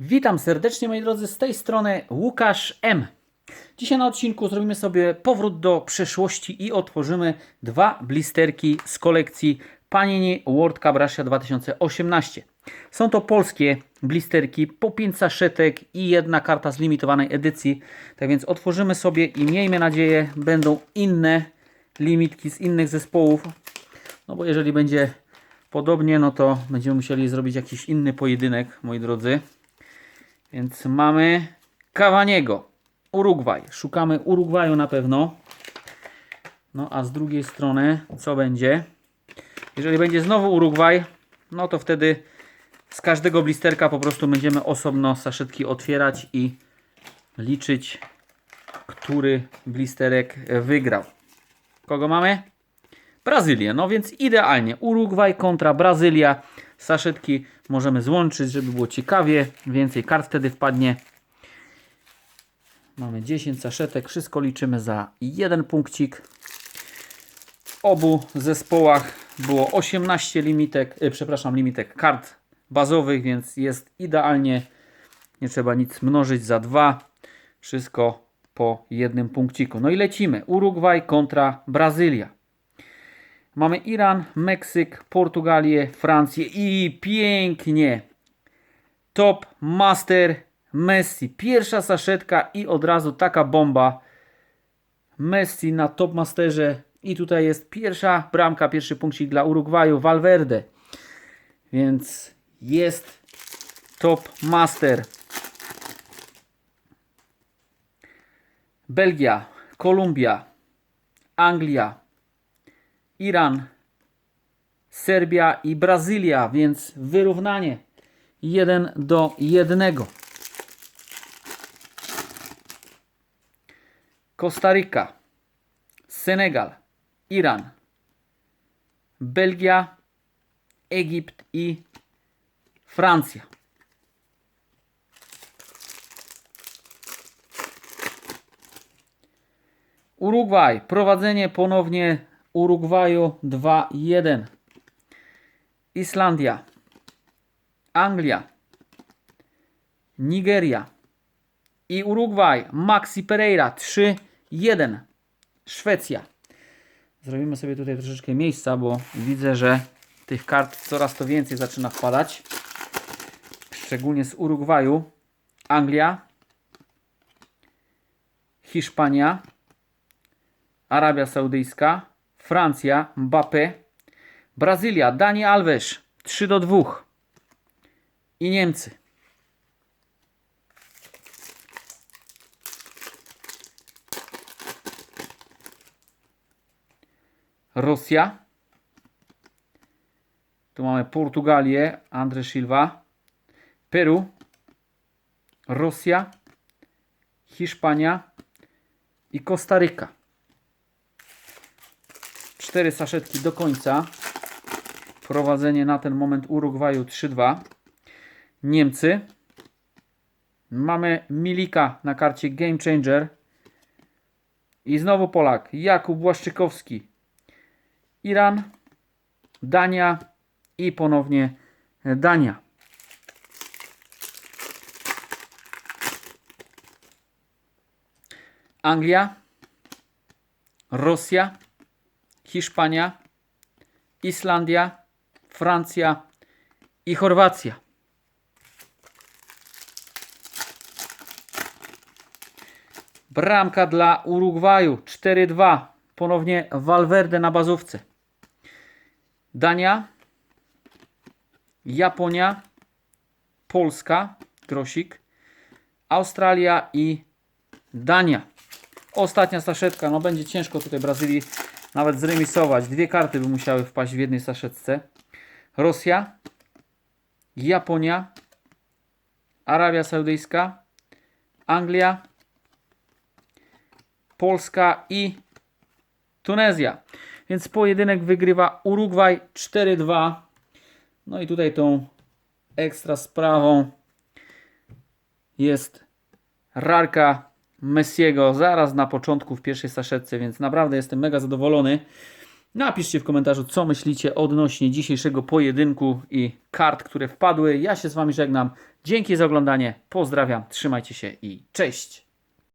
Witam serdecznie moi drodzy, z tej strony Łukasz M. Dzisiaj na odcinku zrobimy sobie powrót do przeszłości i otworzymy dwa blisterki z kolekcji Panini World Cup Russia 2018. Są to polskie blisterki po 5 saszetek i jedna karta z limitowanej edycji. Tak więc otworzymy sobie i miejmy nadzieję będą inne limitki z innych zespołów. No bo jeżeli będzie podobnie, no to będziemy musieli zrobić jakiś inny pojedynek, moi drodzy. Więc mamy Cavaniego, Urugwaj. Szukamy Urugwaju na pewno. No a z drugiej strony co będzie? Jeżeli będzie znowu Urugwaj, no to wtedy z każdego blisterka po prostu będziemy osobno saszetki otwierać i liczyć, który blisterek wygrał. Kogo mamy? Brazylię. No więc idealnie. Urugwaj kontra Brazylia. Saszetki możemy złączyć, żeby było ciekawie. Więcej kart wtedy wpadnie. Mamy 10 saszetek. Wszystko liczymy za jeden punkcik. W obu zespołach było 18 limitek, e, przepraszam, limitek kart bazowych, więc jest idealnie. Nie trzeba nic mnożyć za dwa. Wszystko po jednym punkciku. No i lecimy. Urugwaj kontra Brazylia. Mamy Iran, Meksyk, Portugalię, Francję i pięknie. Top Master Messi. Pierwsza saszetka i od razu taka bomba. Messi na Top Masterze. I tutaj jest pierwsza bramka, pierwszy punkcik dla Urugwaju, Valverde. Więc jest Top Master. Belgia, Kolumbia, Anglia, Iran, Serbia i Brazylia, więc wyrównanie 1 do 1. Kostaryka, Senegal, Iran, Belgia, Egipt i Francja. Urugwaj, prowadzenie ponownie Urugwaju 2-1. Islandia, Anglia, Nigeria i Urugwaj, Maxi Pereira 3-1. Szwecja. Zrobimy sobie tutaj troszeczkę miejsca, bo widzę, że tych kart coraz to więcej zaczyna wpadać. Szczególnie z Urugwaju. Anglia, Hiszpania, Arabia Saudyjska, Francja, Mbappé, Brazylia, Dani Alves 3 do 2 i Niemcy. Rosja. Tu mamy Portugalię, Andre Silva. Peru. Rosja. Hiszpania i Kostaryka. Cztery saszetki do końca. Prowadzenie na ten moment Urugwaju 3-2. Niemcy. Mamy Milika na karcie Game Changer. I znowu Polak. Jakub Błaszczykowski. Iran. Dania. I ponownie Dania. Anglia. Rosja. Hiszpania, Islandia, Francja i Chorwacja. Bramka dla Urugwaju 4-2. Ponownie Valverde na bazówce. Dania, Japonia, Polska, Grosik, Australia i Dania. Ostatnia saszetka, no będzie ciężko tutaj Brazylii nawet zremisować. Dwie karty by musiały wpaść w jednej saszetce. Rosja, Japonia, Arabia Saudyjska, Anglia, Polska i Tunezja. Więc pojedynek wygrywa Urugwaj 4-2. No i tutaj tą ekstra sprawą jest rarka Messiego zaraz na początku w pierwszej saszetce, więc naprawdę jestem mega zadowolony. Napiszcie w komentarzu, co myślicie odnośnie dzisiejszego pojedynku i kart, które wpadły. Ja się z Wami żegnam. Dzięki za oglądanie. Pozdrawiam, trzymajcie się i cześć.